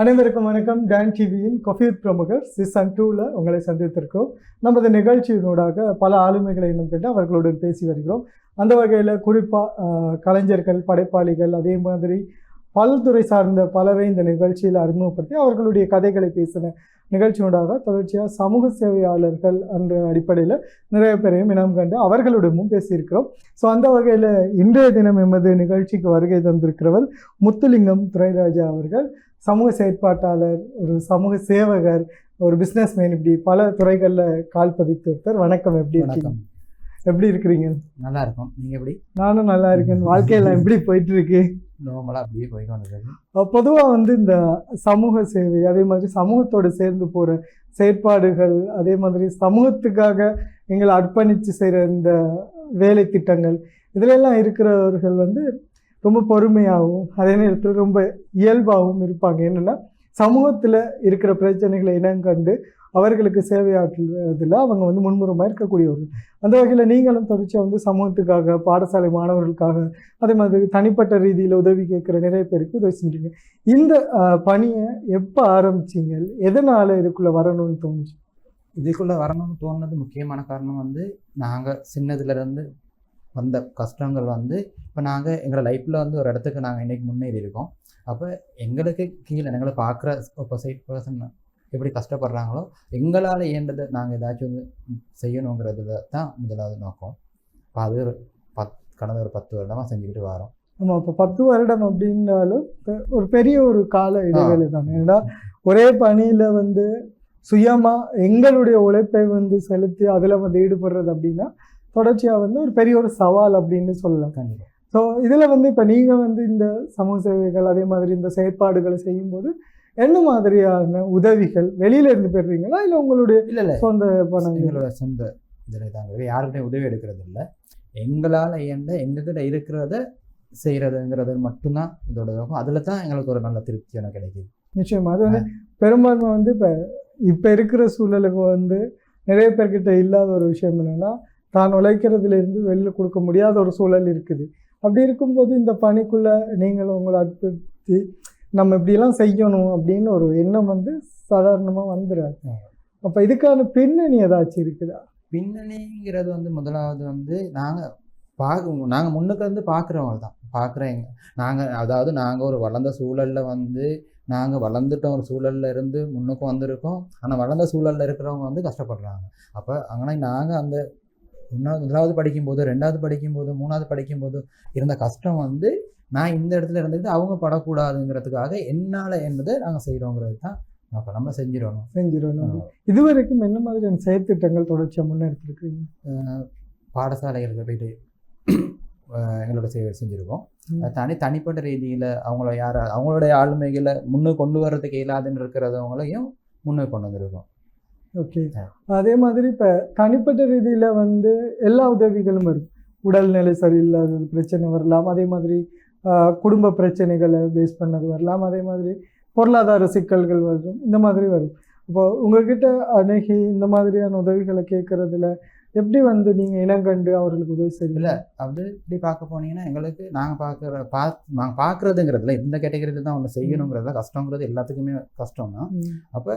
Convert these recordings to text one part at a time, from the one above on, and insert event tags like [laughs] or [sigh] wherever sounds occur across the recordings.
அனைவருக்கும் வணக்கம். டான் டிவியின் கொஃபீர் பிரமுகர் சீசன் டூவில் உங்களை சந்தித்திருக்கோம் நமது நிகழ்ச்சியினூடாக பல ஆளுமைகளை இன்னும் கேட்டு அவர்களுடன் பேசி வருகிறோம். அந்த வகையில் குறிப்பாக கலைஞர்கள் படைப்பாளிகள் அதே மாதிரி பல்துறை சார்ந்த பலரை இந்த நிகழ்ச்சியில் அறிமுகப்படுத்தி அவர்களுடைய கதைகளை பேசின நிகழ்ச்சியோடாக தொடர்ச்சியாக சமூக சேவையாளர்கள் என்ற அடிப்படையில் நிறைய பேரையும் இனம் கண்டு அவர்களிடமும் பேசியிருக்கிறோம். ஸோ அந்த வகையில் இன்றைய தினம் எமது நிகழ்ச்சிக்கு வருகை தந்திருக்கிறவர் முத்துலிங்கம் துரைராஜா அவர்கள். சமூக செயற்பாட்டாளர் ஒரு சமூக சேவகர் ஒரு பிஸ்னஸ் மேன் இப்படி பல துறைகளில் கால் பதித்து ஒருத்தர் வணக்கம். எப்படி வணக்கம். எப்படி இருக்கிறீங்க? நல்லா இருக்கும் நீங்க எப்படி? நானும் நல்லா இருக்கேன். வாழ்க்கையெல்லாம் எப்படி போயிட்டு இருக்கு நார்மலா அப்படியே போய் கொண்டிருக்கு பொதுவாக வந்து இந்த சமூக சேவை அதே மாதிரி சமூகத்தோடு சேர்ந்து போகிற செயற்பாடுகள் அதே மாதிரி சமூகத்துக்காக எங்களை அர்ப்பணித்து செய்கிற இந்த வேலை திட்டங்கள் இதுல எல்லாம் இருக்கிறவர்கள் வந்து ரொம்ப பொறுமையாகவும் அதே நேரத்தில் ரொம்ப இயல்பாகவும் இருப்பாங்க. என்னென்னா சமூகத்தில் இருக்கிற பிரச்சனைகளை இனங்கண்டு அவர்களுக்கு சேவையாற்றுவதில் அவங்க வந்து முன்முறமாக இருக்கக்கூடியவர்கள். அந்த வகையில் நீங்களும் தொடர்ச்சியாக வந்து சமூகத்துக்காக பாடசாலை மாணவர்களுக்காக அதே மாதிரி தனிப்பட்ட ரீதியில் உதவி கேட்குற நிறைய பேருக்கு உதவி செஞ்சுருங்க இந்த பணியை எப்போ ஆரம்பிச்சிங்க? எதனால் இதுக்குள்ளே வரணும்னு தோணுச்சு? இதுக்குள்ளே வரணும்னு தோணுனது முக்கியமான காரணம் வந்து நாங்கள் சின்னதுலேருந்து வந்த கஷ்டங்கள் வந்து இப்போ நாங்க எங்களோட லைஃப்ல வந்து ஒரு இடத்துக்கு நாங்க இன்னைக்கு முன்னேறி இருக்கோம் அப்போ எங்களுக்கு கீழே எங்களை பார்க்குற ஒப்போசைட் பர்சன் எப்படி கஷ்டப்படுறாங்களோ எங்களால் இயன்றதை நாங்கள் ஏதாச்சும் வந்து செய்யணுங்கிறதுல தான் முதலாவது நோக்கம். இப்போ அது ஒரு பத் கடந்த ஒரு பத்து வருடமாக செஞ்சுக்கிட்டு வரோம். ஆமாம் இப்போ பத்து வருடம் அப்படின்னாலும் ஒரு பெரிய ஒரு கால இடைவெளி தானே. ஏன்னா ஒரே பணியில் வந்து சுயமாக எங்களுடைய உழைப்பை வந்து செலுத்தி அதில் வந்து ஈடுபடுறது அப்படின்னா தொடர்ச்சியாக வந்து ஒரு பெரிய ஒரு சவால் அப்படின்னு சொல்லலாம். கண்டிப்பாக ஸோ இதில் வந்து இப்போ நீங்கள் வந்து இந்த சமூக சேவைகள் அதே மாதிரி இந்த செயற்பாடுகளை செய்யும்போது என்ன மாதிரியான உதவிகள் வெளியில இருந்து பெறுறீங்களா? இல்லை உங்களுடைய இல்லை இல்லை. சொந்த எங்களோட சொந்த இதில் தாங்க யாருக்கிட்டையும் உதவி எடுக்கிறது இல்லை. எங்களால் இயன்ற எங்ககிட்ட இருக்கிறத செய்கிறதுங்கிறது மட்டும்தான் இதோட நோக்கம். அதில் தான் எங்களுக்கு ஒரு நல்ல திருப்தி எனக்கு கிடைக்குது. நிச்சயமா. அது வந்து பெரும்பான்மை வந்து இப்போ இப்போ இருக்கிற சூழலுக்கு வந்து நிறைய பேர்கிட்ட இல்லாத ஒரு விஷயம் என்னன்னா தான் உழைக்கிறதுல இருந்து வெளியில் கொடுக்க முடியாத ஒரு சூழல் இருக்குது. அப்படி இருக்கும்போது இந்த பணிக்குள்ள நீங்கள் உங்களை அர்ப்பணித்து நம்ம இப்படியெல்லாம் செய்யணும் அப்படின்னு ஒரு எண்ணம் வந்து சாதாரணமாக வந்துடாது. அப்போ இதுக்கான பின்னணி ஏதாச்சும் இருக்குதா? பின்னணிங்கிறது வந்து முதலாவது வந்து நாங்கள் பார்க்க நாங்கள் முன்னுக்கு வந்து பார்க்குறவங்க தான். பார்க்குறவங்க நாங்கள் அதாவது நாங்கள் ஒரு வளர்ந்த சூழலில் வந்து நாங்கள் வளர்ந்துட்டோம் ஒரு சூழல்ல இருந்து முன்னுக்கு வந்திருக்கோம். ஆனால் வளர்ந்த சூழலில் இருக்கிறவங்க வந்து கஷ்டப்படுறாங்க. அப்போ ஆனால் நாங்கள் அந்த ஒன்றாவது முதலாவது படிக்கும்போது ரெண்டாவது படிக்கும்போது மூணாவது படிக்கும்போது இருந்த கஷ்டம் வந்து நான் இந்த இடத்துல இருந்துட்டு அவங்க படக்கூடாதுங்கிறதுக்காக என்னால் என்பதை நாங்கள் செய்கிறோங்கிறது தான் அப்போ நம்ம செஞ்சிடணும். செஞ்சிடணும். இதுவரைக்கும் என்ன மாதிரியான செயற்திட்டங்கள் தொடர்ச்சியாக முன்னெடுத்துருக்கீங்க? பாடசாலைகளுக்கு போயிட்டு எங்களோட சேவை செஞ்சுருக்கோம். தனி தனிப்பட்ட ரீதியில் அவங்கள யார் அவங்களுடைய ஆளுமைகளை முன்னுக்கு கொண்டு வர்றதுக்கு இயலாதுன்னு இருக்கிறவங்களையும் முன்னுக்கு கொண்டு வந்திருக்கோம். ஓகே. அதே மாதிரி இப்போ தனிப்பட்ட ரீதியில் வந்து எல்லா உதவிகளும் இருக்கும் உடல்நிலை சரியில்லாதது பிரச்சனை வரலாம். அதே மாதிரி குடும்ப பிரச்சனைகளை பேஸ் பண்ணது வரலாம். அதே மாதிரி பொருளாதார சிக்கல்கள் வரும். இந்த மாதிரி வரும். இப்போ உங்ககிட்ட அணுகி இந்த மாதிரியான உதவிகளை கேட்கறதுல எப்படி வந்து நீங்கள் இனங்கண்டு அவர்களுக்கு உதவி செய்யல அது இப்படி பார்க்க போனீங்கன்னா எங்களுக்கு நாங்கள் பார்க்குற பா நாங்கள் பார்க்குறதுங்கிறதுல இந்த கேட்டகரியில் தான் ஒன்று செய்யணுங்கிறதுல கஷ்டங்கிறது எல்லாத்துக்குமே கஷ்டம் தான். அப்போ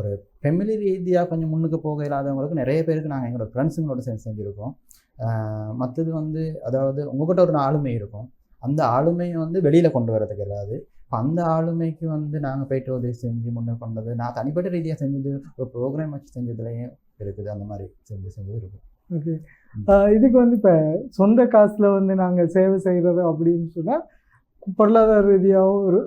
ஒரு ஃபெமிலி ரீதியாக கொஞ்சம் முன்னுக்கு போக இல்லாதவங்களுக்கு நிறைய பேருக்கு நாங்கள் எங்களோட ஃப்ரெண்ட்ஸுங்களோட சேர்ந்து செஞ்சுருக்கோம். மற்றது வந்து அதாவது உங்ககிட்ட ஒரு ஆளுமை இருக்கும். அந்த ஆளுமையை வந்து வெளியில் கொண்டு வரதுக்கு இல்லாது இப்போ அந்த ஆளுமைக்கு வந்து நாங்கள் போயிட்டு உதவி செஞ்சு முன்னே கொண்டது நான் தனிப்பட்ட ரீதியாக செஞ்சது ஒரு ப்ரோக்ராம் வச்சு செஞ்சதுலேயும் இருக்குது அந்த மாதிரி செஞ்சு செஞ்சது இருக்கும். ஓகே. இதுக்கு வந்து இப்போ சொந்த காசில் வந்து நாங்கள் சேவை செய்கிறது அப்படின்னு சொன்னால் பொருளாதார ரீதியாகவும் ஒரு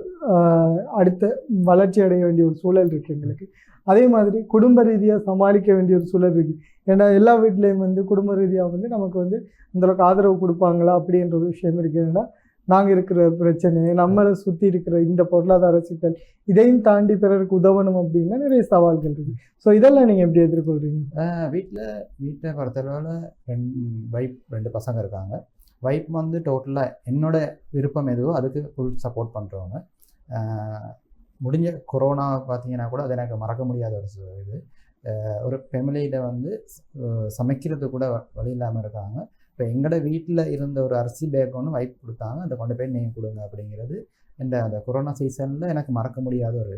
அடுத்த வளர்ச்சி அடைய வேண்டிய ஒரு சூழல் இருக்குது எங்களுக்கு. அதே மாதிரி குடும்ப ரீதியாக சமாளிக்க வேண்டிய ஒரு சூழல் இருக்குது ஏன்னா எல்லா வீட்லேயும் வந்து குடும்ப ரீதியாக வந்து நமக்கு வந்து அந்தளவுக்கு ஆதரவு கொடுப்பாங்களா அப்படின்ற ஒரு விஷயம் இருக்குது ஏன்னா நாங்கள் இருக்கிற பிரச்சனை நம்மளை சுற்றி இருக்கிற இந்த பொருளாதார சிக்கல் இதையும் தாண்டி பிறருக்கு உதவணும் அப்படின்னா நிறைய சவால்கள் இருக்குது ஸோ இதெல்லாம் நீங்கள் எப்படி எதிர்கொள்கிறீங்க வீட்டில் வீட்டை பொறுத்தளவில் ரெண்டு வைப் ரெண்டு பசங்க இருக்காங்க. வைப் வந்து டோட்டலாக என்னோட விருப்பம் எதுவோ அதுக்கு ஃபுல் சப்போர்ட் பண்ணுறவங்க முடிஞ்ச கொரோனா பார்த்தீங்கன்னா கூட அது எனக்கு மறக்க முடியாத ஒரு இது. ஒரு ஃபேமிலியில் வந்து சமைக்கிறது கூட வ- வழி இல்லாமல் இருக்காங்க. இப்போ எங்களோட வீட்டில் இருந்த ஒரு அரிசி பேக் ஒன்று வைப் கொடுத்தாங்க. அதை கொண்டு போய் நீங்கள் கொடுங்க அப்படிங்கிறது இந்த அந்த கொரோனா சீசனில் எனக்கு மறக்க முடியாத ஒரு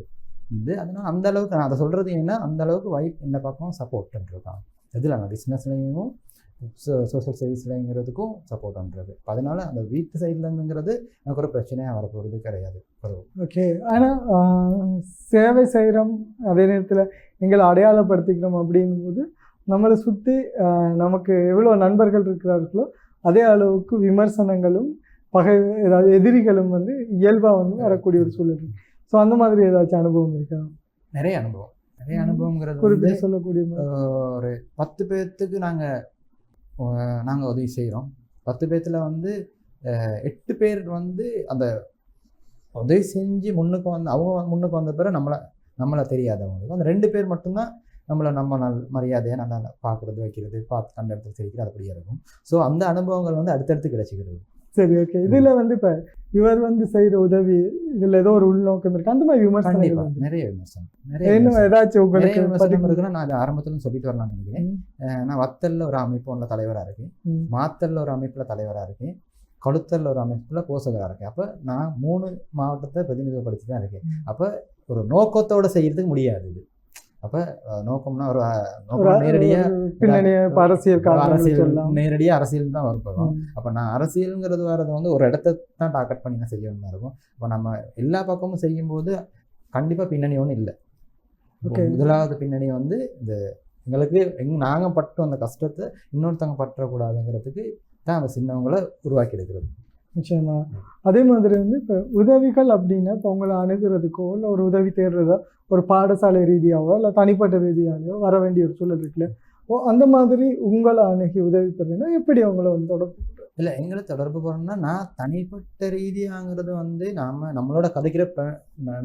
இது. அதனால் அந்த அளவுக்கு நான் அதை சொல்கிறது என்ன? அந்த அளவுக்கு வைப் இந்த பக்கம் சப்போர்ட் பண்ணிருக்காங்க இதில் நான் பிஸ்னஸ்லேயும் சோஷியல் சர்வீஸ்லங்கிறதுக்கும் சப்போர்ட் பண்ணுறது அதனால அந்த வீட்டு சைட்லேருந்துங்கிறது எனக்கு ஒரு பிரச்சனையாக வரப்போகிறது கிடையாது. ஓகே ஆனால் சேவை செய்கிறோம் அதே நேரத்தில் எங்களை அடையாளப்படுத்திக்கிறோம் அப்படிங்கும்போது நம்மளை சுற்றி நமக்கு எவ்வளோ நண்பர்கள் இருக்கிறார்களோ அதே அளவுக்கு விமர்சனங்களும் பகை ஏதாவது எதிரிகளும் வந்து இயல்பாக வந்து வரக்கூடிய ஒரு சூழல் ஸோ அந்த மாதிரி ஏதாச்சும் அனுபவம் இருக்கா? நிறைய அனுபவம். நிறைய அனுபவங்கிறது குறிப்பிட்டு சொல்லக்கூடிய ஒரு பத்து பேர்த்துக்கு நாங்கள் நாங்கள் உதவி செய்கிறோம் பத்து பேர்த்தில் வந்து எட்டு பேர் வந்து அந்த உதவி செஞ்சு முன்னுக்கு வந்து அவங்க முன்னுக்கு வந்த பிறகு நம்மளை நம்மளை தெரியாதவங்களுக்கு. அந்த ரெண்டு பேர் மட்டும்தான் நம்மளை நம்ம நல் மரியாதையாக நல்லா பார்க்குறது வைக்கிறது பார்த்து கண்ட இடத்துல சிரிக்கிறது அப்படியே இருக்கும். ஸோ அந்த அனுபவங்கள் வந்து அடுத்தடுத்து கிடைச்சிக்கிறது சரி ஓகே இதுல வந்து இப்ப இவர் வந்து செய்யற உதவி இதுல ஏதோ ஒரு உள்நோக்கம் இருக்கு. அந்த மாதிரி வந்து நிறைய விமர்சனம். நிறைய இன்னும் விமர்சனம். ஏதாச்சும் உங்களுக்கு விமர்சனம் இருக்குன்னா நான் ஆரம்பத்துல சொல்லிட்டு வரலாம்னு நினைக்கிறேன். நான் வத்தல்ல ஒரு அமைப்பு ஒன்றில் தலைவராக இருக்கேன். மாத்தல்ல ஒரு அமைப்பில் தலைவராக இருக்கேன். கொளுத்தல்ல ஒரு அமைப்பில் போசகராக இருக்கேன். அப்போ நான் மூணு மாவட்டத்தை பிரதிநிதித்துவப்படுத்தி தான் இருக்கேன். அப்போ ஒரு நோக்கத்தோட செய்யறதுக்கு முடியாது இது. அப்போ நோக்கம்னா ஒரு நோக்கம் நேரடியாக அரசியல் அரசியல் நேரடியாக அரசியல் தான் வரப்போம் ம், அப்போ நான் அரசியலுங்கிறது வர்றது வந்து ஒரு இடத்த தான் டார்கெட் பண்ணி நான் செய்யணுமா இருக்கும். அப்போ நம்ம எல்லா பக்கமும் செய்யும்போது கண்டிப்பாக பின்னணி ஒன்றும் இல்லை. முதலாவது பின்னணி வந்து இந்த எங்களுக்கு எங் நாங்கள் பட்டு அந்த கஷ்டத்தை இன்னொருத்தவங்க பற்றக்கூடாதுங்கிறதுக்கு தான் அந்த சின்னவங்களை உருவாக்கி எடுக்கிறது. நிச்சயமா. அதே மாதிரி வந்து இப்போ உதவிகள் அப்படின்னா இப்போ உங்களை அணுகிறதுக்கோ இல்லை ஒரு உதவி தேடுறதோ ஒரு பாடசாலை ரீதியாவோ இல்லை தனிப்பட்ட ரீதியாகவோ வர வேண்டிய ஒரு சூழல் இருக்குல்ல. ஓ அந்த மாதிரி உங்களை அணுகி உதவி பெறுறீங்கன்னா எப்படி அவங்கள வந்து தொடர்பு இல்லை எங்களை தொடர்பு போகிறோம்னா நான் தனிப்பட்ட ரீதியாங்கிறது வந்து நாம நம்மளோட கதைக்கிற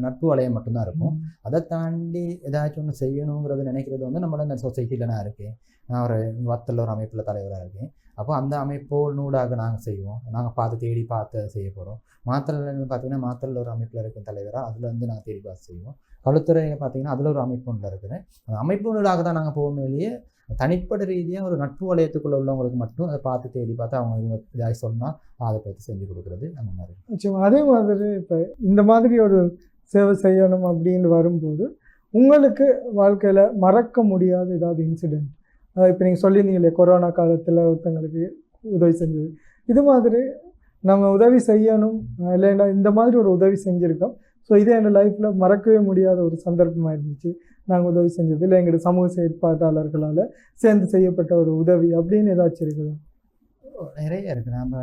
நட்பு வளையம் மட்டும்தான் இருக்கும். அதை தாண்டி ஏதாச்சும் ஒன்று செய்யணுங்கிறது நினைக்கிறது வந்து நம்மளோட இந்த சொசைட்டியில் நான் இருக்கேன். நான் ஒரு வத்தல் ஒரு அமைப்பில் தலைவராக இருக்கேன். அப்போ அந்த அமைப்போனூடாக நாங்கள் செய்வோம். நாங்கள் பார்த்து தேடி பார்த்து செய்ய போகிறோம் மாத்தலில் பார்த்தீங்கன்னா மாத்தலில் ஒரு அமைப்பில் இருக்க தலைவராக அதில் வந்து நாங்கள் தேடி பார்த்து செய்வோம். கழுத்துறையில் பார்த்தீங்கன்னா அதில் ஒரு அமைப்பு ஒன்றில் இருக்கிறேன் அந்த அமைப்புனூடாக தான் நாங்கள் போவோமே இல்லையே தனிப்பட்ட ரீதியாக ஒரு நட்பு வளையத்துக்குள்ள உள்ளவங்களுக்கு மட்டும் அதை பார்த்து தேடி பார்த்து அவங்க இவங்க இதாக சொன்னால் அதை பற்றி செஞ்சு கொடுக்குறது அந்த மாதிரி. நிச்சயமாக அதே மாதிரி இப்போ இந்த மாதிரி ஒரு சேவை செய்யணும் அப்படின்னு வரும்போது உங்களுக்கு வாழ்க்கையில் மறக்க முடியாத ஏதாவது இன்சிடெண்ட் இப்போ நீங்கள் சொல்லியிருந்தீங்களே கொரோனா காலத்தில் ஒருத்தங்களுக்கு உதவி செஞ்சது. இது மாதிரி நம்ம உதவி செய்யணும் இல்லைன்னா இந்த மாதிரி ஒரு உதவி செஞ்சுருக்கோம். ஸோ இது என் லைஃப்பில் மறக்கவே முடியாத ஒரு சந்தர்ப்பமாக இருந்துச்சு நாங்கள் உதவி செஞ்சது இல்லை. எங்களோட சமூக செயற்பாட்டாளர்களால் சேர்ந்து செய்யப்பட்ட ஒரு உதவி அப்படின்னு ஏதாச்சும் இருக்குதா? நிறைய இருக்குது நம்ம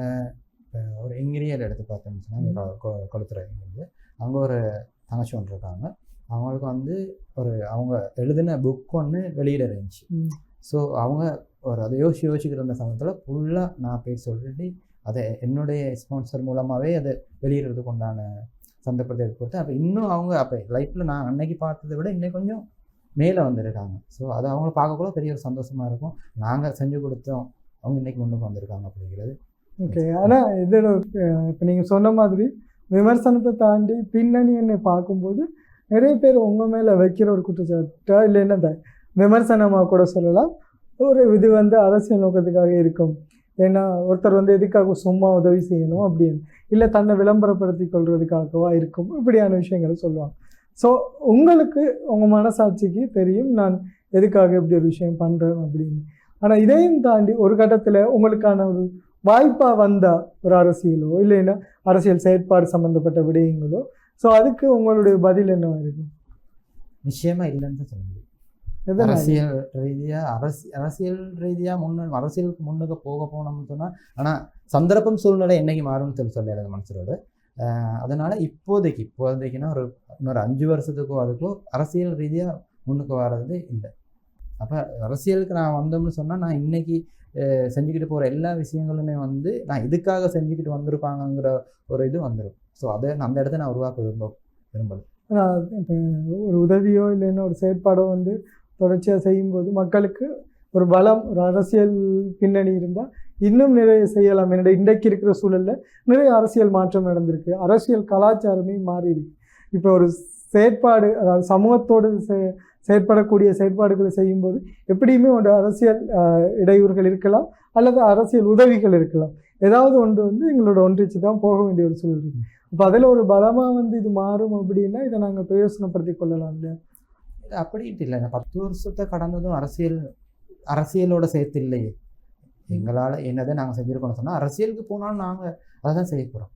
இப்போ ஒரு இங்கிரியல் எடுத்து பார்த்தோம்னு சொன்னால் கொளுத்துறை வந்து அங்கே ஒரு தங்கச்சி ஒன்று இருக்காங்க. அவங்களுக்கு வந்து ஒரு அவங்க எழுதின புக் ஒன்று வெளியிட இருந்துச்சு. ஸோ அவங்க ஒரு அதை யோசிச்சு யோசிக்கிற அந்த சமயத்தில் ஃபுல்லாக நான் போய் சொல்லிட்டு அதை என்னுடைய ஸ்பான்சர் மூலமாகவே அதை வெளியிடுறதுக்கு உண்டான சந்தர்ப்பத்தை ஏற்படுத்தி அப்போ இன்னும் அவங்க அப்போ லைஃப்பில் நான் அன்னைக்கு பார்த்ததை விட இன்னும் கொஞ்சம் மேலே வந்திருக்காங்க. ஸோ அதை அவங்கள பார்க்கக்குள்ள பெரிய ஒரு சந்தோஷமாக இருக்கும். நாங்கள் செஞ்சு கொடுத்தோம். அவங்க இன்னைக்கு முன்னுக்கு வந்திருக்காங்க அப்படிங்கிறது. ஓகே ஆனால் இதில் இப்போ நீங்கள் சொன்ன மாதிரி விமர்சனத்தை தாண்டி பின்னணி என்னை பார்க்கும்போது நிறைய பேர் உங்கள் மேலே வைக்கிற ஒரு குற்றச்சாட்டா இல்லைன்னா இந்த விமர்சனமாக கூட சொல்லலாம். ஒரு இது வந்து அரசியல் நோக்கத்துக்காக இருக்கும். ஏன்னா ஒருத்தர் வந்து எதுக்காக சும்மா உதவி செய்யணும் அப்படின்னு. இல்லை தன்னை விளம்பரப்படுத்தி கொள்வதுக்காகவா இருக்கும். இப்படியான விஷயங்களை சொல்லுவாங்க. ஸோ உங்களுக்கு உங்கள் மனசாட்சிக்கு தெரியும் நான் எதுக்காக இப்படி ஒரு விஷயம் பண்ணுறேன் அப்படின்னு. ஆனால் இதையும் தாண்டி ஒரு கட்டத்தில் உங்களுக்கான ஒரு வாய்ப்பாக வந்த ஒரு அரசியலோ இல்லைன்னா அரசியல் செயற்பாடு சம்மந்தப்பட்ட விடயங்களோ ஸோ அதுக்கு உங்களுடைய பதில் என்னவாக இருக்கும்? நிச்சயமாக இல்லைன்னு தான் சொல்ல முடியும். அரசியல் ரீதியாக அரசி அரசியல் ரீதியாக முன்ன அரசியலுக்கு முன்னுக்கு போக போனோம்னு சொன்னால் ஆனால் சந்தர்ப்பம் சூழ்நிலை என்னைக்கு மாறும்னு சொல்லி சொல்ல எனக்கு மனசரோட அதனால் இப்போதைக்கு இப்போதைக்குன்னா ஒரு இன்னொரு அஞ்சு வருஷத்துக்கோ அதுக்கோ அரசியல் ரீதியாக முன்னுக்கு வர்றது இல்லை. அப்போ அரசியலுக்கு நான் வந்தோம்னு சொன்னால் நான் இன்னைக்கு அஹ், செஞ்சுக்கிட்டு போகிற எல்லா விஷயங்களுமே வந்து நான் இதுக்காக செஞ்சுக்கிட்டு வந்திருப்பாங்கங்கிற ஒரு இது வந்துடும் ஸோ அதை நான் அந்த இடத்த நான் உருவாக்க விரும்ப விரும்பல. ஒரு உதவியோ இல்லைன்னா ஒரு செயற்பாடோ வந்து தொடர்ச்சியாக செய்யும்போது மக்களுக்கு ஒரு பலம் ஒரு அரசியல் பின்னணி இருந்தால் இன்னும் நிறைய செய்யலாம். என்னோட இன்றைக்கு இருக்கிற சூழலில் நிறைய அரசியல் மாற்றம் நடந்திருக்கு. அரசியல் கலாச்சாரமே மாறி இருக்கு இப்போ ஒரு செயற்பாடு அதாவது சமூகத்தோடு செ- செயற்படக்கூடிய செயற்பாடுகளை செய்யும்போது எப்படியுமே ஒரு அரசியல் இடையூறுகள் இருக்கலாம் அல்லது அரசியல் உதவிகள் இருக்கலாம். ஏதாவது ஒன்று வந்து எங்களோட ஒன்றிச்சு தான் போக வேண்டிய ஒரு சூழல் இருக்கு. அப்போ அதில் ஒரு பலமாக வந்து இது மாறும் அப்படின்னா இதை நாங்கள் பிரயோசனப்படுத்தி கொள்ளலாம் இல்லையா அப்படின்ட்டு இல்லை. நான் பத்து வருஷத்தை கடந்ததும் அரசியல் அரசியலோட சேர்த்து இல்லையே எங்களால் என்னதை நாங்கள் செஞ்சுருக்கோம்னு சொன்னால் அரசியலுக்கு போனாலும் நாங்கள் அதை தான் செய்ய போகிறோம்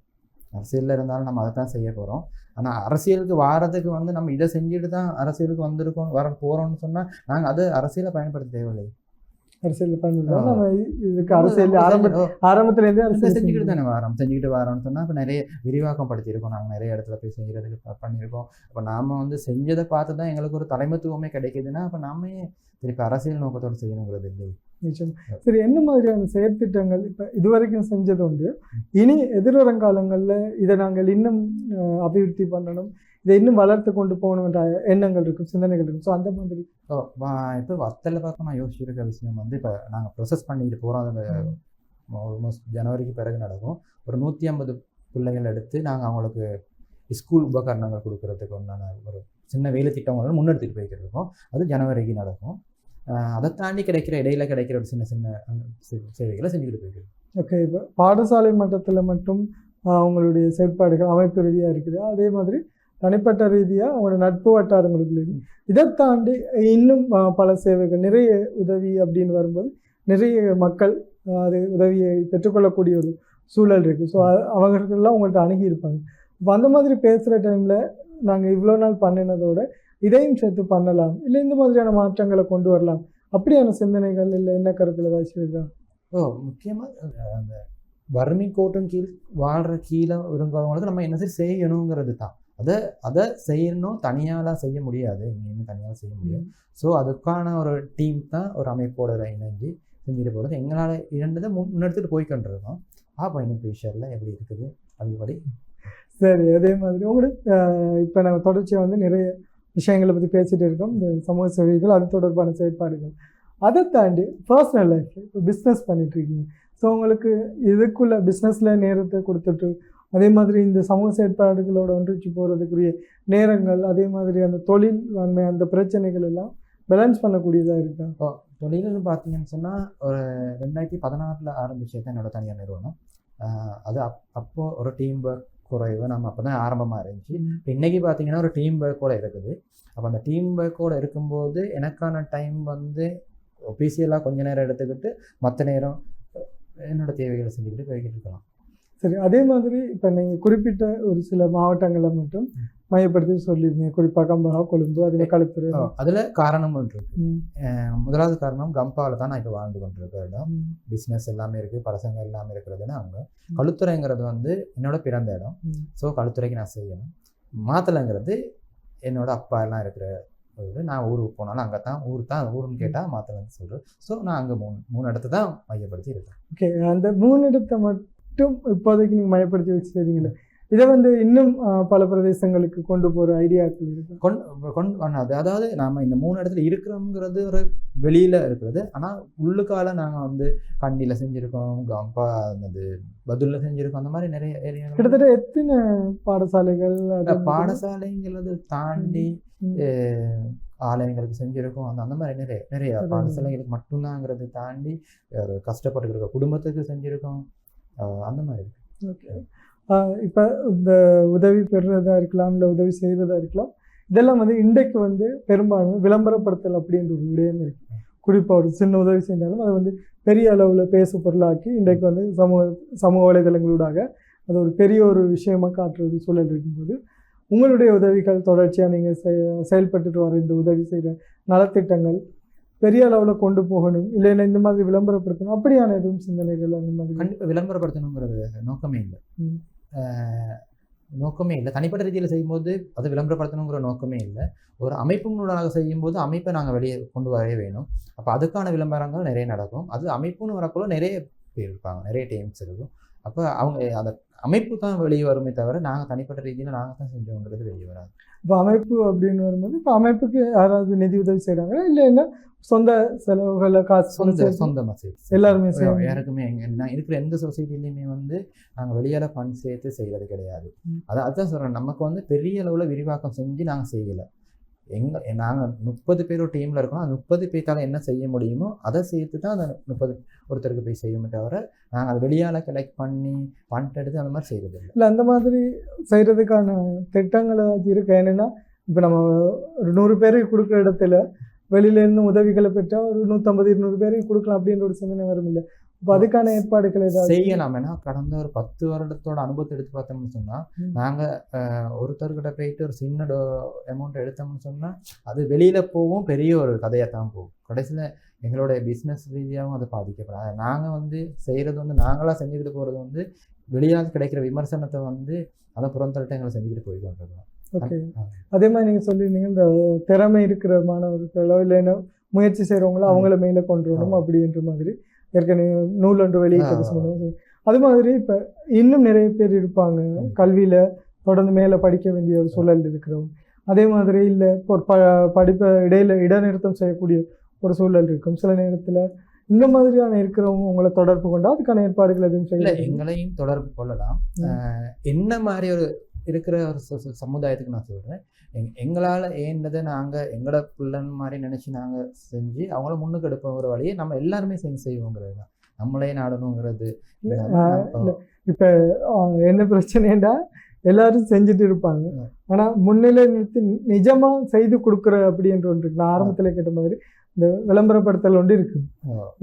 அரசியலில் இருந்தாலும் நம்ம அதை தான் செய்ய போகிறோம் ஆனால் அரசியலுக்கு வாரத்துக்கு வந்து நம்ம இதை செஞ்சுட்டு தான் அரசியலுக்கு வந்திருக்கோம் வர போகிறோம்னு சொன்னால் நாங்கள் அதை அரசியலை பயன்படுத்த தேவையில்லை. அரசியல் ஆ. நம்ம இதுக்கு அரசியல் ஆரம்ப ஆரம்பத்துலேருந்தே அரசியல் செஞ்சுக்கிட்டு தானே வரோம். செஞ்சுக்கிட்டு வரோம்னு சொன்னால் இப்போ நிறைய விரிவாக்கம் படுத்தியிருக்கோம் நாங்கள் நிறைய இடத்துல போய் செய்கிறதுக்கு பண்ணியிருக்கோம். அப்போ நாம வந்து செஞ்சதை பார்த்து தான் எங்களுக்கு ஒரு தலைமைத்துவமே கிடைக்குதுன்னா அப்போ நாம திருப்பி அரசியல் நோக்கத்தோடு செய்யணுங்கிறது இல்லை நிச்சயம். சரி என்ன மாதிரியான செயற்திட்டங்கள் இப்போ இதுவரைக்கும் செஞ்சது உண்டு? இனி எதிர்வரும் காலங்களில் இதை நாங்கள் இன்னும் அபிவிருத்தி பண்ணணும். இதை இன்னும் வளர்த்து கொண்டு போகணுன்ற எண்ணங்கள் இருக்கும் சிந்தனைகள் இருக்கும். ஸோ அந்த மாதிரி. இப்போ இப்போ வத்தலில் பார்க்க நான் யோசிச்சிருக்க விஷயம் வந்து இப்போ நாங்கள் ப்ரொசஸ் பண்ணிட்டு போகிறோம் அந்த ஆல்மோஸ்ட் ஜனவரிக்கு பிறகு நடக்கும். ஒரு நூற்றி ஐம்பது பிள்ளைகள் எடுத்து நாங்கள் அவங்களுக்கு ஸ்கூல் உபகரணங்கள் கொடுக்கறதுக்கு உண்டான ஒரு சின்ன வேலை திட்டங்களை முன்னெடுத்துட்டு போய்க்கிட்டு இருக்கோம். அது ஜனவரிக்கு நடக்கும். அதை தாண்டி கிடைக்கிற இடையில கிடைக்கிற ஒரு சின்ன சின்ன சேவைகளை செஞ்சுக்கிட்டு போய்க்கிறோம் ஓகே இப்போ பாடசாலை மட்டத்தில் மட்டும் ஆஹ், உங்களுடைய செயற்பாடுகள் அமைப்பு ரீதியாக இருக்குது. அதே மாதிரி தனிப்பட்ட ரீதியாக அவங்களோட நட்பு வட்டாரங்களுக்கு இதை தாண்டி இன்னும் பல சேவைகள் நிறைய உதவி அப்படின்னு வரும்போது நிறைய மக்கள் அது உதவியை பெற்றுக்கொள்ளக்கூடிய ஒரு சூழல் இருக்குது ஸோ அவங்களுக்கெல்லாம் உங்கள்கிட்ட அணுகியிருப்பாங்க. இப்போ அந்த மாதிரி பேசுகிற டைமில் நாங்கள் இவ்வளோ நாள் பண்ணினதோட இதையும் சேர்த்து பண்ணலாம். இல்லை இந்த மாதிரியான மாற்றங்களை கொண்டு வரலாம். அப்படியான சிந்தனைகள் இல்லை என்ன கருத்தில் ஏதாச்சும் இருக்கா? ஓ முக்கியமாக அந்த வறுமை கோட்டம் கீழ் வாழ்கிற கீழே இருக்கிறவங்களுக்கு நம்ம என்ன செய்யணுங்கிறது தான். அதை அதை செய்யணும் தனியாலாம் செய்ய முடியாது. எங்கேயுமே தனியால் செய்ய முடியாது. ஸோ அதுக்கான ஒரு டீம் தான் ஒரு அமைப்போட இணைஞ்சு செஞ்சுட்டு போகிறது எங்களால் இரண்டு தான் முன்னெடுத்துட்டு போய்க்கொண்டிருக்கோம் பார்ப்போம் இன்னும் ஃபியூச்சரில் எப்படி இருக்குது அதுபடி. சரி அதே மாதிரி உங்களுக்கு இப்போ நம்ம தொடர்ச்சியாக வந்து நிறைய விஷயங்களை பற்றி பேசிகிட்டு இருக்கோம். இந்த சமூக சேவைகள் அது தொடர்பான செயற்பாடுகள். அதை தாண்டி பர்சனல் லைஃப் இப்போ பிஸ்னஸ் இருக்கீங்க. ஸோ உங்களுக்கு இதுக்குள்ள பிஸ்னஸில் நேரத்தை கொடுத்துட்டு அதே மாதிரி இந்த சமூக செயற்பாடுகளோட ஒன்றிச்சு போகிறதுக்குரிய நேரங்கள் அதே மாதிரி அந்த தொழில் அந்த பிரச்சனைகள் எல்லாம் பேலன்ஸ் பண்ணக்கூடியதாக இருக்கா? இப்போ தொழில்னு பார்த்தீங்கன்னு சொன்னால் ஒரு ரெண்டாயிரத்தி பதினாறில் ஆரம்பிச்சது தான் என்னோட தனியார் நிறுவனம். அது அப் அப்போ ஒரு டீம் ஒர்க் குறைவு நம்ம அப்போ தான் ஆரம்பமாக இருந்துச்சு இப்போ இன்றைக்கி பார்த்தீங்கன்னா ஒரு டீம் ஒர்க்கோட இருக்குது. அப்போ அந்த டீம் ஒர்க்கோட இருக்கும்போது எனக்கான டைம் வந்து ஒஃபீஷியலாக கொஞ்ச நேரம் எடுத்துக்கிட்டு மற்ற நேரம் என்னோட தேவைகளை செஞ்சுக்கிட்டு போய்கிட்டு இருக்கலாம். சரி அதே மாதிரி இப்போ நீங்கள் குறிப்பிட்ட ஒரு சில மாவட்டங்களை மட்டும் மையப்படுத்தி சொல்லியிருந்தீங்க. குறிப்பாக கம்பஹா கொழும்பு அதில் களுத்துறை அதில் காரணம் ஒன்று இருக்கு. ம், அஹ் முதலாவது காரணம் கம்பாவில் தான் நான் இப்போ வாழ்ந்து கொண்டிருக்க இடம். பிஸ்னஸ் எல்லாமே இருக்குது பசங்க எல்லாமே இருக்கிறதுன்னு அங்கே கழுத்துறைங்கிறது வந்து என்னோட பிறந்த இடம். ஸோ கழுத்துறைக்கு நான் செய்யணும். மாத்தளைங்கிறது என்னோட அப்பா எல்லாம் இருக்கிற நான் ஊருக்கு போனாலும் அங்கே தான் ஊர் தான் ஊருன்னு கேட்டால் மாத்தளைன்னு சொல்கிறேன் ஸோ நான் அங்கே மூணு மூணு இடத்த தான் மையப்படுத்தி இருக்கேன். ஓகே அந்த மூணு இடத்தை மட்டும் இப்போதைக்கு நீங்கள் மையப்படுத்தி வச்சு சரிங்களே இதை வந்து இன்னும் பல பிரதேசங்களுக்கு கொண்டு போகிற ஐடியாக்கள் இருக்கு. கொண்டு கொண்டு அதாவது நாம் இந்த மூணு இடத்துல இருக்கிறோங்கிறது ஒரு வெளியில் இருக்கிறது ஆனால் உள்ளுக்கால நாங்கள் வந்து கண்டியில் செஞ்சுருக்கோம் கம்பா என்னது பதுல்ல செஞ்சுருக்கோம் அந்த மாதிரி நிறைய ஏரியா கிட்டத்தட்ட எத்தனை பாடசாலைகள் பாடசாலைங்கிறது தாண்டி ஆலயங்களுக்கு செஞ்சுருக்கோம். அந்த அந்த மாதிரி நிறைய நிறைய. பாடசாலைகளுக்கு மட்டும்தாங்கிறது தாண்டி ஒரு கஷ்டப்பட்டு இருக்க குடும்பத்துக்கு செஞ்சுருக்கோம். அந்த மாதிரி ஓகே. இப்போ இந்த உதவி பெறுறதா இருக்கலாம் இல்லை உதவி செய்கிறதா இருக்கலாம் இதெல்லாம் வந்து இன்றைக்கு வந்து பெரும்பாலும் விளம்பரப்படுத்தல் அப்படின்ற ஒரு விடயம் இருக்கு. குறிப்பாக ஒரு சின்ன உதவி செஞ்சாலும் அதை வந்து பெரிய அளவில் பேசு பொருளாக்கி இன்றைக்கு வந்து சமூக சமூக வலைதளங்களூடாக அது ஒரு பெரிய ஒரு விஷயமா காட்டுறது சூழல் இருக்கும்போது உங்களுடைய உதவிகள் தொடர்ச்சியாக நீங்கள் செயல்பட்டுட்டு வர இந்த உதவி செய்கிற நலத்திட்டங்கள் பெரிய அளவில் கொண்டு போகணும். இல்லைன்னா இந்த மாதிரி விளம்பரப்படுத்தணும். அப்படியான எதுவும் சிந்தனைகள் அந்த மாதிரி? கண்டிப்பாக விளம்பரப்படுத்தணுங்கிறது நோக்கமே இல்லை. நோக்கமே இல்லை. தனிப்பட்ட ரீதியில் செய்யும்போது அதை விளம்பரப்படுத்தணுங்கிற நோக்கமே இல்லை. ஒரு அமைப்புங்களூடாக செய்யும்போது அமைப்பை நாங்கள் வெளியே கொண்டு வரவே வேணும். அப்போ அதுக்கான விளம்பரங்கள் நிறைய நடக்கும். அது அமைப்புன்னு வரக்குள்ள நிறைய பேர் இருப்பாங்க. நிறைய டீம்ஸ் இருக்கும். அப்போ அவங்க அந்த அமைப்பு தான் வெளியே வருமே தவிர நாங்கள் தனிப்பட்ட ரீதியில் நாங்கள் தான் செஞ்சோங்கிறது வெளியே வராது. இப்போ அமைப்பு அப்படின்னு வரும்போது இப்போ அமைப்புக்கு யாராவது நிதி உதவி செய்கிறாங்களா இல்லைன்னா சொந்த செலவுகளை காசு சொந்த சொந்தமாக சேர்த்து எல்லாருமே. யாருக்குமே எங்க நான் இருக்கிற எந்த சொசைட்டிலையுமே வந்து நாங்கள் வெளியால ஃபண்ட் சேர்த்து செய்கிறது கிடையாது. ம். அது அதுதான் சொல்கிறேன் நமக்கு வந்து பெரிய அளவில் விரிவாக்கம் செஞ்சு நாங்கள் செய்யலை. எங்க நாங்கள் முப்பது பேர் ஒரு டீமில் இருக்கோம். அந்த முப்பது பேர்த்தால் என்ன செய்ய முடியுமோ அதை சேர்த்து தான் அந்த முப்பது ஒருத்தருக்கு போய் செய்யுமே தவிர நாங்கள் அதை வெளியால் கலெக்ட் பண்ணி பண்ட் எடுத்து அந்த மாதிரி செய்கிறது இல்லை. அந்த மாதிரி செய்கிறதுக்கான திட்டங்கள் இருக்கு? என்னென்னா இப்போ நம்ம ஒரு நூறு பேருக்கு கொடுக்குற இடத்துல வெளியிலேருந்து உதவிகளை பெற்றால் ஒரு நூற்றம்பது இருநூறு பேருக்கு கொடுக்கலாம் அப்படின்ற ஒரு சிந்தனை வரும் இல்லை இப்போ அதுக்கான ஏற்பாடுகள் ஏதாவது செய்யலாம். ஏன்னா கடந்த ஒரு பத்து வருடத்தோட அனுபவத்தை எடுத்து பார்த்தோம்னு சொன்னால். நாங்கள் ஒருத்தர்கிட்ட போயிட்டு ஒரு சின்ன அமௌண்ட் எடுத்தோம்னு சொன்னால் அது வெளியில் போகும் பெரிய ஒரு கதையாக தான் போகும். கடைசியில் எங்களுடைய பிஸ்னஸ் ரீதியாகவும் அது பாதிக்கப்படும். நாங்கள் வந்து செய்கிறது வந்து நாங்களாக செஞ்சுக்கிட்டு போகிறது வந்து வெளியாக கிடைக்கிற விமர்சனத்தை வந்து அதை புறந்தள்ளிட்டு எங்களை செஞ்சுக்கிட்டு போய் கொண்டிருக்கோம் ஓகே. அதே மாதிரி நீங்கள் சொல்லியிருந்தீங்க இந்த திறமை இருக்கிற மாணவர்களோ இல்லைன்னா முயற்சி செய்கிறவங்களோ அவங்கள மேலே கொண்டு வரணும் அப்படின்ற மாதிரி. ஏற்கனவே நூல் ஒன்று வெளியிட்டது அது மாதிரி இப்போ இன்னும் நிறைய பேர் இருப்பாங்க. கல்வியில் தொடர்ந்து மேலே படிக்க வேண்டிய ஒரு சூழல் இருக்கிறவங்க. அதே மாதிரி இல்லை இப்போ ஒரு ப படிப்பை இடையில இடைநிறுத்தம் செய்யக்கூடிய ஒரு சூழல் இருக்கும். சில நேரத்தில் இந்த மாதிரியான இருக்கிறவங்க உங்களை தொடர்பு கொண்டா அதுக்கான ஏற்பாடுகள் எதுவும் செய்யல எங்களையும் தொடர்பு கொள்ளலாம். என்ன மாதிரி ஒரு இருக்கிற ஒரு சமுதாயத்துக்கு நான் சொல்கிறேன் எங் எங்களால் ஏண்டதை நாங்கள் எங்களோட பிள்ளைன்னு மாதிரி நினச்சி நாங்கள் செஞ்சு அவங்கள முன்னுக்கு எடுப்போங்கிற வழியை நம்ம எல்லாருமே செஞ்சு செய்வோங்கிறது தான். நம்மளே நாடணுங்கிறது. இப்போ என்ன பிரச்சனைடா எல்லாரும் செஞ்சுட்டு இருப்பாங்க. ம். ஆனா முன்னிலை நிறுத்தி நிஜமா செய்து கொடுக்குற அப்படின்ற ஒன்று இருக்கு. நான் ஆரம்பத்துல கேட்ட மாதிரி இந்த விளம்பரப்படுத்தல் ஒன்று இருக்கு.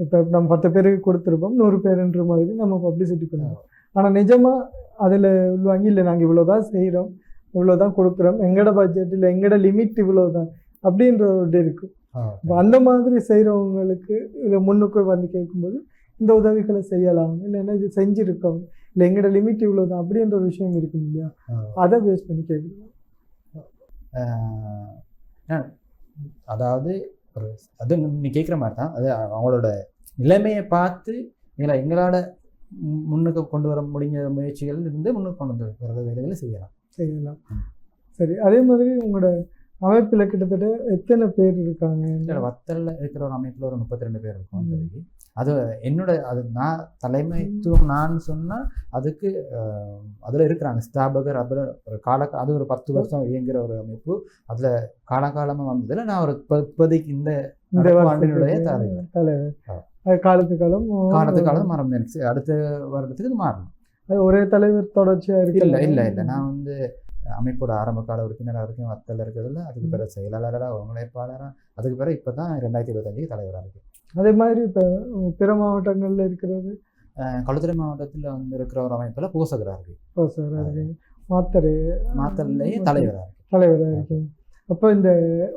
இப்போ நம்ம பத்து பேருக்கு கொடுத்துருப்போம் நூறு பேருன்ற மாதிரி நம்ம பப்ளிசிட்டி பண்ணுவோம். ஆனா நிஜமா அதுல உள்வாங்கி இல்லை நாங்க இவ்வளவுதான் செய்றோம். இவ்வளவுதான் கொடுக்குறோம். எங்கட பட்ஜெட் இல்லை எங்கட லிமிட் இவ்வளவுதான். அப்படின்ற ஒரு இருக்கு. ஆ. இப்போ அந்த மாதிரி செய்கிறவங்களுக்கு இல்லை முன்னுக்கு வந்து கேட்கும்போது இந்த உதவிகளை செய்யலாம். இல்லைன்னா இது செஞ்சுருக்கோம். இல்லை எங்களோட லிமிட் இவ்வளோ தான் அப்படின்ற ஒரு விஷயம் இருக்கும் இல்லையா. அதை பேஸ் பண்ணி கேட்குறோம் அதாவது ஒரு அது நீ கேட்குற மாதிரி தான். அது அவங்களோட நிலைமையை பார்த்து எங்களை எங்களால் முன்னுக்கு கொண்டு வர முடிஞ்ச முயற்சிகள் இருந்து முன்னுக்கு கொண்டு வந்து வர வேலைகளை செய்யலாம். செய்யலாம். சரி அதே மாதிரி உங்களோட அமைப்பில் கிட்டத்தட்ட எத்தனை பேர் இருக்காங்க? வத்தலில் இருக்கிற ஒரு அமைப்பில் ஒரு முப்பத்தி ரெண்டு பேர் இருக்கும் இப்போதைக்கு. அது என்னோட அது நான் தலைமைத்துவம் நான் சொன்னால் அதுக்கு அதில் இருக்கிறாங்க. ஸ்தாபகர் அதில் ஒரு கால அது ஒரு பத்து வருஷம் இயங்குகிற ஒரு அமைப்பு. அதில் காலகாலமாக வந்ததில் நான் ஒரு இப்ப- இப்போதைக்கு இந்த இந்த ஆண்டினுடைய தலைவர். தலைவர். ஆ. அது காலத்து காலம் காலத்து காலம் மறந்து எனக்கு சரி, அடுத்த வருடத்துக்கு இது மாறணும். ஒரே தலைவர் தொடர்ச்சியா இருக்கு இல்லை இல்லை இல்லை. நான் வந்து அமைப்போட ஆரம்ப கால உறுப்பினராக இருக்கேன். வத்தல் இருக்கிறதுல அதுக்கு பிறகு செயலாளராக ஒருங்கிணைப்பாளராக அதுக்கு பிறகு இப்போ தான் ரெண்டாயிரத்தி இருபத்தஞ்சுக்கு தலைவராக இருக்கு அதே மாதிரி இப்போ பிற மாவட்டங்கள்ல இருக்கிறது? களுத்துறை மாவட்டத்தில் வந்து இருக்கிற ஒரு அமைப்பில் போசகராக இருக்கு சார் அது மாத்தரை. மாத்தல்லையே தலைவராக இருக்கு தலைவராக இருக்கீங்க அப்போ இந்த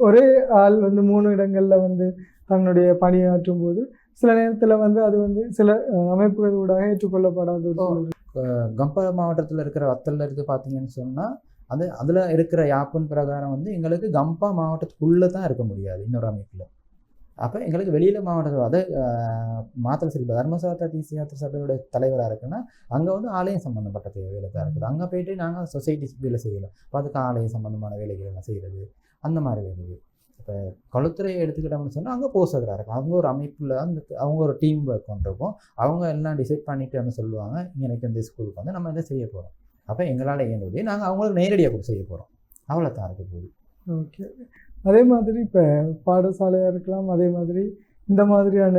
ஒரே ஆள் வந்து மூணு இடங்கள்ல வந்து தன்னுடைய பணியாற்றும் போது சில நேரத்துல வந்து அது வந்து சில அமைப்புகள் ஊடாக ஏற்றுக்கொள்ளப்படாத ஒரு ஓ. சூழல் இருக்கு. அஹ் கம்ப மாவட்டத்தில் இருக்கிற வத்தல்ல இருக்கு பார்த்தீங்கன்னு சொன்னால் அது அதில் இருக்கிற யாப்பின் பிரகாரம் வந்து எங்களுக்கு கம்பா மாவட்டத்துக்குள்ளே தான் இருக்க முடியாது இன்னொரு அமைப்பில் அப்போ எங்களுக்கு வெளியில் மாவட்டத்தில் அதை மாத்தல் சரி தர்மசாத்தா டிசியாத்திர சபையோட தலைவராக இருக்குன்னா அங்கே வந்து ஆலயம் சம்மந்தப்பட்ட வேலை தான் இருக்குது அங்கே போயிட்டு நாங்கள் சொசைட்டி வேலை செய்யலாம் அப்போ அதுக்கு ஆலயம் சம்மந்தமான வேலைகள் எல்லாம் செய்கிறது அந்த மாதிரி வேலைகள் இப்போ கழுத்துறையை எடுத்துக்கிட்டோம்னு சொன்னால் அங்கே போசகராக இருக்கும் அவங்க ஒரு அமைப்பில் அந்த அவங்க ஒரு டீம் ஒர்க் கொண்டிருக்கும் அவங்க எல்லாம் டிசைட் பண்ணிட்டு வந்து சொல்லுவாங்க எனக்கு இந்த ஸ்கூலுக்கு வந்து நம்ம இதை செய்ய போகிறோம் அப்போ எங்களால் இயன்றதே நாங்கள் அவங்களுக்கு நேரடியாக கூட செய்ய போகிறோம் அவ்வளோ தான் இருக்க போகுது ஓகே அதே மாதிரி இப்போ பாடசாலையாக இருக்கலாம். அதே மாதிரி இந்த மாதிரியான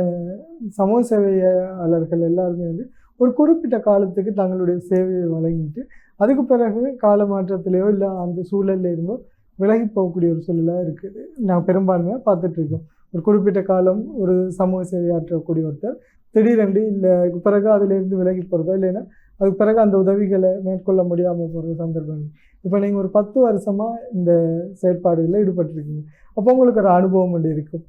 சமூக சேவையாளர்கள் எல்லாருமே வந்து ஒரு குறிப்பிட்ட காலத்துக்கு தங்களுடைய சேவையை வழங்கிட்டு அதுக்கு பிறகு கால மாற்றத்திலேயோ இல்லை அந்த சூழல்ல இருந்தோ விலகி போகக்கூடிய ஒரு சூழலாக இருக்குது. நான் பெரும்பான்மையாக பார்த்துட்டு இருக்கோம். ஒரு குறிப்பிட்ட காலம் ஒரு சமூக சேவையாற்றக்கூடிய ஒருத்தர் திடீரென்று இல்லை பிறகு அதிலிருந்து விலகி போகிறதோ இல்லைன்னா அதுக்கு பிறகு அந்த உதவிகளை மேற்கொள்ள முடியாமல் போகிற சந்தர்ப்பங்கள் இப்போ நீங்கள் ஒரு பத்து வருஷமாக இந்த செயற்பாடுகளில் ஈடுபட்டிருக்கீங்க. அப்போ உங்களுக்கு ஒரு அனுபவம் ஒன்று இருக்கும்.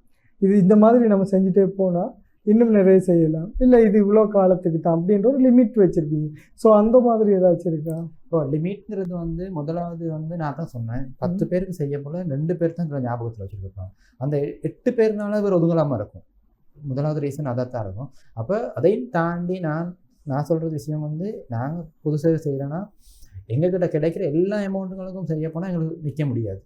இது இந்த மாதிரி நம்ம செஞ்சுட்டே போனால் இன்னும் நிறைய செய்யலாம். இல்லை இது இவ்வளோ காலத்துக்கு தான் அப்படின்ற ஒரு லிமிட் வச்சுருப்பீங்க. ஸோ அந்த மாதிரி ஏதாச்சும் இருக்கா? இப்போ லிமிட்ங்கிறது வந்து முதலாவது வந்து நான் தான் சொன்னேன். பத்து பேருக்கு செய்ய போல ரெண்டு பேர் தான் இதில் ஞாபகத்தில் வச்சுருக்கோம். அந்த எட்டு பேர்னால இவர் ஒதுங்கலாமல் இருக்கும். முதலாவது ரீசன் அதாக தான் இருக்கும். அப்போ அதையும் தாண்டி நான் நான் சொல்கிற விஷயம் வந்து நாங்கள் புதுசாக செய்கிறோன்னா எங்ககிட்ட கிடைக்கிற எல்லா அமௌண்ட்டுகளுக்கும் செய்ய போனால் எங்களுக்கு நிற்க முடியாது.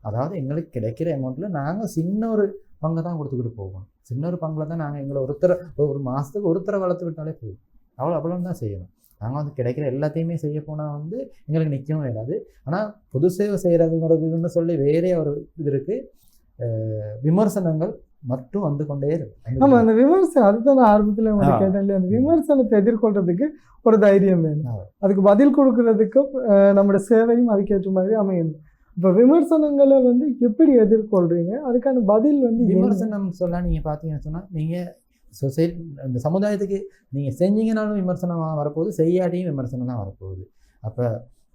அதாவது எங்களுக்கு கிடைக்கிற அமௌண்ட்டில் நாங்கள் சின்ன ஒரு பங்கை தான் கொடுத்துக்கிட்டு போகணும் சின்ன ஒரு பங்கில் தான் நாங்கள் எங்களை ஒருத்தரை ஒரு மாதத்துக்கு ஒருத்தரை வளர்த்து விட்டாலே போதும். அவ்வளோ அவ்வளோ தான் செய்யணும். நாங்கள் வந்து கிடைக்கிற எல்லாத்தையுமே செய்ய போனால் வந்து எங்களுக்கு நிற்கவும் இயலாது ஆனால் பொது சேவை செய்கிறதுங்கிறதுன்னு சொல்லி வேறே ஒரு இது இருக்குது விமர்சனங்கள் மட்டும் வந்து கொண்டே இருக்கு ஆமா அந்த விமர்சனம் அதுதான் நான் ஆரம்பத்துல உங்களை ஆ. கேட்டேன் அந்த விமர்சனத்தை எதிர்கொள்றதுக்கு ஒரு தைரியம் வேணும். அதுக்கு பதில் கொடுக்கறதுக்கும் நம்மளோட சேவையும் அதுக்கேற்ற மாதிரி அமையணும். இப்போ விமர்சனங்களை வந்து எப்படி எதிர்கொள்றீங்க? அதுக்கான பதில் வந்து? விமர்சனம் சொல்ல நீங்கள் பார்த்தீங்கன்னு சொன்னால் நீங்கள் சொசைட்டி இந்த சமுதாயத்துக்கு நீங்கள் செஞ்சீங்கனாலும் விமர்சனம் வரப்போகுது செய்யாட்டியும் விமர்சனம் தான் வரப்போகுது. அப்போ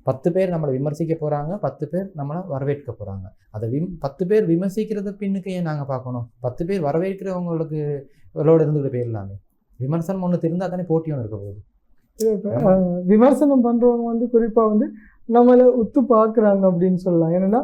பத்து பேர் நம்மளை விமர்சிக்க போகிறாங்க பத்து பேர் நம்மளை வரவேற்க போகிறாங்க அதை விம் பத்து பேர் விமர்சிக்கிறத பின்னுக்கு ஏன் நாங்கள் பார்க்கணும்? பத்து பேர் வரவேற்கிறவங்களுக்கு இவளோட இருந்துகிட்டு போயிடலாமே விமர்சனம் ஒன்று தெரிந்தால் தானே போட்டி ஒன்று இருக்க போகுது. விமர்சனம் பண்றவங்க வந்து குறிப்பா வந்து நம்மளை உத்து பார்க்கறாங்க அப்படின்னு சொல்லலாம். ஏன்னா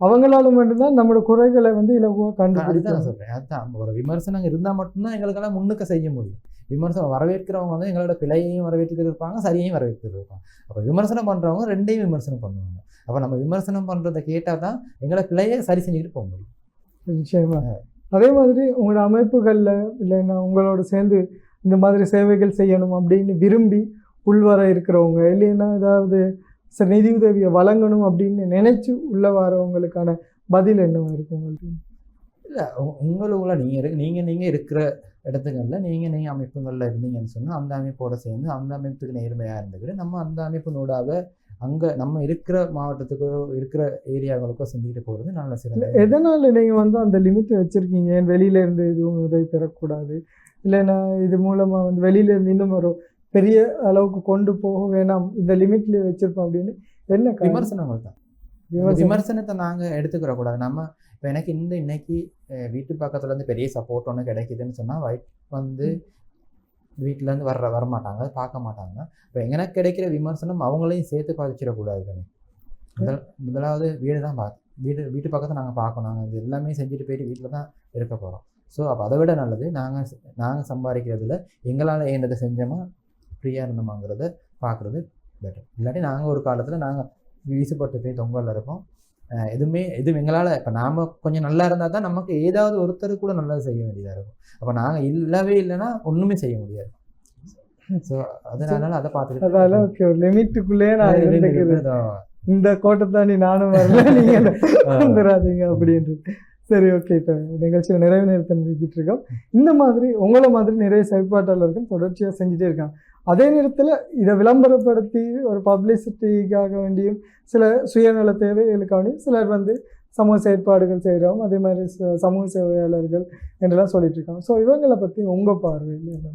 அவங்களால மட்டும்தான் நம்மளோட குறைகளை வந்து இலகுவா அதுதான் கண்டுபிடிக்கலாம் நான் சொல்கிறேன் அதுதான் ஒரு விமர்சனம் இருந்தால் மட்டும்தான் எங்களுக்கெல்லாம் முன்னுக்கு செய்ய முடியும். விமர்சனம் வரவேற்கிறவங்க வந்து எங்களோட பிழையையும் வரவேற்றுக்கிட்டு இருப்பாங்க சரியையும் வரவேற்றுக்கிட்டு இருப்பாங்க அப்போ விமர்சனம் பண்ணுறவங்க ரெண்டையும் விமர்சனம் பண்ணுவாங்க. அப்போ நம்ம விமர்சனம் பண்ணுறதை கேட்டால் தான் எங்களை பிழையை சரி செஞ்சுக்கிட்டு போக முடியும். நிச்சயமா. அதே மாதிரி உங்களோட அமைப்புகள்ல இல்லைன்னா உங்களோட சேர்ந்து இந்த மாதிரி சேவைகள் செய்யணும் அப்படின்னு விரும்பி உள்வர இருக்கிறவங்க இல்லைன்னா ஏதாவது சரி நிதி உதவியை வழங்கணும் அப்படின்னு நினைச்சு உள்ள வரவங்களுக்கான பதில் என்னவா இருக்கு உங்களுக்கு? இல்லை உங்களுக்குள்ள நீங்கள் இரு நீங்கள் நீங்கள் இருக்கிற இடத்துங்களில் நீங்கள் நீங்கள் அமைப்புகளில் இருந்தீங்கன்னு சொன்னால் அந்த அமைப்போட சேர்ந்து அந்த அமைப்புக்கு நேர்மையாக இருந்துக்கிட்டு நம்ம அந்த அமைப்பினூடாக அங்கே நம்ம இருக்கிற மாவட்டத்துக்கோ இருக்கிற ஏரியாவுகளுக்கோ செஞ்சுக்கிட்டு போகிறது நல்ல சிறந்த எதனால நீங்க வந்து அந்த லிமிட்டை வச்சிருக்கீங்க? ஏன் வெளியில இருந்து எதுவும் உதவி பெறக்கூடாது. இல்லைன்னா இது மூலமா வந்து வெளியில இருந்து இன்னும் ஒரு பெரிய அளவுக்கு கொண்டு போக வேணாம். இந்த லிமிட்லயே வச்சிருப்போம் அப்படின்னு என்ன? விமர்சனங்கள் தான். விமர்சனத்தை நாங்கள் எடுத்துக்கிற கூடாது. நம்ம இப்போ எனக்கு இந்த இன்னைக்கு வீட்டு பக்கத்துல இருந்து பெரிய சப்போர்ட் ஒன்று கிடைக்குதுன்னு சொன்னால் வைஃப் வந்து வீட்டிலேருந்து வர்ற வரமாட்டாங்க பார்க்க மாட்டாங்க. இப்போ எனக்கு கிடைக்கிற விமர்சனம் அவங்களையும் சேர்த்து பாதிச்சிடக்கூடாது தானே? முதல் முதலாவது வீடு தான் பார்த்து வீடு வீட்டு பக்கத்தை நாங்கள் பார்க்கணும். நாங்கள் இது எல்லாமே செஞ்சுட்டு போயிட்டு வீட்டில் தான் இருக்க போகிறோம் ஸோ அப்போ அதை விட நல்லது நாங்கள் நாங்கள் சம்பாதிக்கிறதுல எங்களால் ஏண்டதை செஞ்சோமா ஃப்ரீயாக இருந்தோமாங்கிறத பார்க்குறது பெட்டர் இல்லாட்டி நாங்கள் ஒரு காலத்தில் நாங்கள் வீசுப்பட்டு போய் தொங்கலில் இருப்போம். அஹ் எதுவுமே எதுவும் எங்களால் இப்போ நாம் கொஞ்சம் நல்லா இருந்தால் தான் நமக்கு ஏதாவது ஒருத்தர் கூட நல்லது செய்ய வேண்டியதாக இருக்கும். அப்போ நாங்கள் இல்லவே இல்லைன்னா ஒன்றுமே செய்ய முடியாது. ஸோ அதனால அதை பார்த்துட்டு அதால ஓகே ஒரு லிமிட்டுக்குள்ளேயே நான் இந்த கோட்டை தாண்டி நானும் வரல [laughs] நீங்க வந்துடாதீங்க அப்படின்றது. சரி ஓகே இப்போ நிகழ்ச்சியில் நிறைவு நேரத்தை நிறுத்திட்டு இருக்கோம். இந்த மாதிரி உங்களை மாதிரி நிறைய செயற்பாட்டாளர்கள் தொடர்ச்சியாக செஞ்சுட்டே இருக்காங்க. அதே நேரத்தில் இதை விளம்பரப்படுத்தி ஒரு பப்ளிசிட்டிக்காக வேண்டியும் சில சுயநல தேவைகளுக்காண்டியும் சிலர் வந்து சமூக செயற்பாடுகள் செய்கிறோம் அதே மாதிரி சமூக சேவையாளர்கள் என்றெல்லாம் சொல்லிட்டு இருக்காங்க ஸோ இவங்களை பற்றி உங்கள் பார்வையில் என்ன?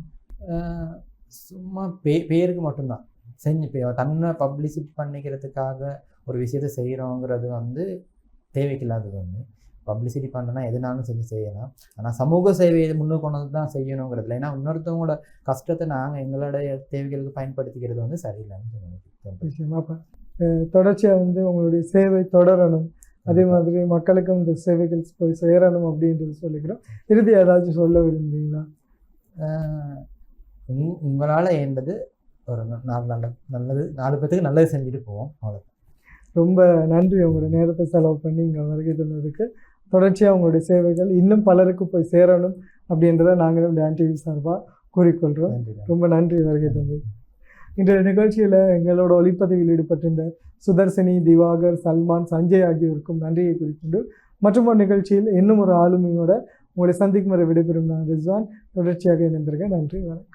சும்மா பே பேருக்கு மட்டும்தான். செஞ்சு பே- தன்னை பப்ளிசிட்டி பண்ணிக்கிறதுக்காக ஒரு விஷயத்தை செய்கிறோங்கிறது வந்து தேவைக்கில்லாதது ஒன்று பப்ளிசிட்டி பண்ணனா எதுனாலும் செஞ்சு செய்யலாம். ஆனால் சமூக சேவையை முன்னுக்கு கொண்டு வந்து தான் செய்யணுங்கிறதுல. ஏன்னா இன்னொருத்தவங்களோட கஷ்டத்தை நாங்கள் எங்களுடைய தேவைகளுக்கு பயன்படுத்திக்கிறது வந்து சரியில்லைன்னு அப்போ தொடர்ச்சியாக வந்து உங்களுடைய சேவை தொடரணும். அதே மாதிரி மக்களுக்கும் இந்த சேவைகள் போய் சேரணும் அப்படின்றது சொல்லிக்கிறோம். இறுதி ஏதாச்சும் சொல்ல உங் உங்களால் ஏண்டது ஒரு நாலு நல்ல நல்லது நாலு பேத்துக்கு நல்லது செஞ்சுட்டு போவோம். அவ்வளோ ரொம்ப நன்றி. உங்களோட நேரத்தை செலவு பண்ணி இங்கே வருகை தந்ததுக்கு. தொடர்ச்சியாக உங்களுடைய சேவைகள் இன்னும் பலருக்கு போய் சேரணும் அப்படின்றத நாங்களும் டான் டிவி சார்பாக கூறிக்கொள்கிறோம் ரொம்ப நன்றி வருகை தந்தை. இன்றைய நிகழ்ச்சியில் எங்களோட ஒளிப்பதிவில் ஈடுபட்டிருந்த சுதர்சினி திவாகர் சல்மான் சஞ்சய் ஆகியோருக்கும் நன்றியை குறிக்கொண்டு மற்றும் ஒரு நிகழ்ச்சியில் இன்னும் ஒரு ஆளுமையோட உங்களை சந்திக்கும் வரை விடைபெறும் நான் ரிஸ்வான். தொடர்ச்சியாக இணைந்திருக்கேன் நன்றி வணக்கம்.